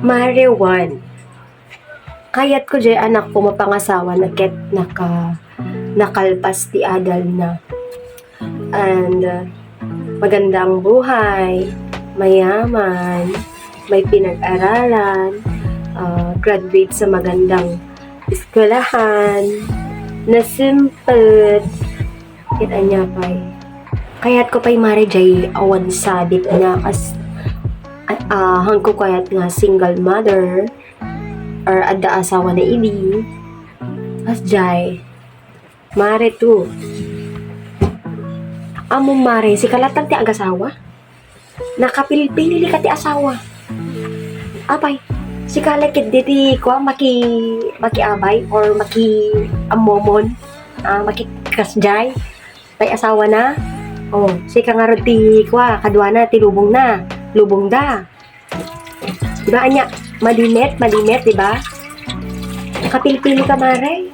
Mariwan. Kayat ko jay anak ko mapangasawa na ket naka nakalpas di adal na. And uh, magandang buhay, mayaman, may pinag-aralan, uh, graduate sa magandang eskwelahan, na simple, kita niya pa Kayat ko pa'y mare jay awan sabit nga kas ah hang ko kayat nga single mother or adda asawa na ini as jay mare tu. Amo mare si kalatang ti agasawa? Nakapilpili ka ti asawa. Apay si kalakit diti ko maki makiabay or maki amomon ah maki kasjay pay asawa na? Oh si kangarod ti kwa kadwa na ti lubong na lubong da. Diba anya? Malinet malinet diba? Kapilpili ka mare.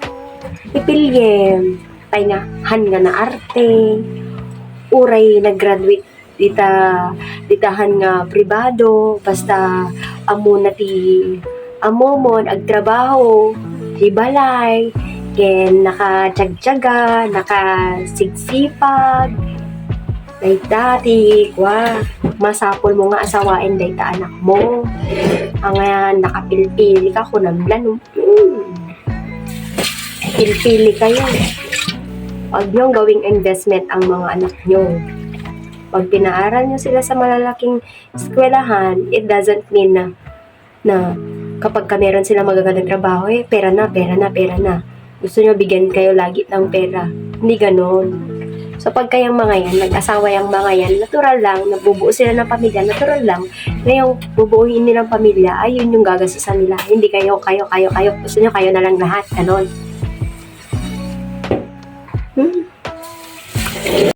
Ipilyem pay nga han nga na arte. Uray nag-graduate dita ditahan nga pribado. Basta amo na ti amomon ag trabaho ti balay ken nakatiyagtiyaga nakasigsipag day dati kwa masapol mo nga asawain day ta anak mo ang nga nakapilpili ka kunamlan mm. pilpili kayo Huwag niyong gawing investment ang mga anak niyo. Pag pinaaral niyo sila sa malalaking eskwelahan, it doesn't mean na, na kapag ka meron sila magagandang trabaho, eh, pera na, pera na, pera na. Gusto niyo bigyan kayo lagi ng pera. Hindi ganon. So pag kayang mga yan, nag-asawa yung mga yan, natural lang, nabubuo sila ng pamilya, natural lang, na yung bubuuin nilang pamilya, ay yun yung gagastusan nila. Hindi kayo, kayo, kayo, kayo. Gusto niyo kayo na lang lahat, ganon. Hmm.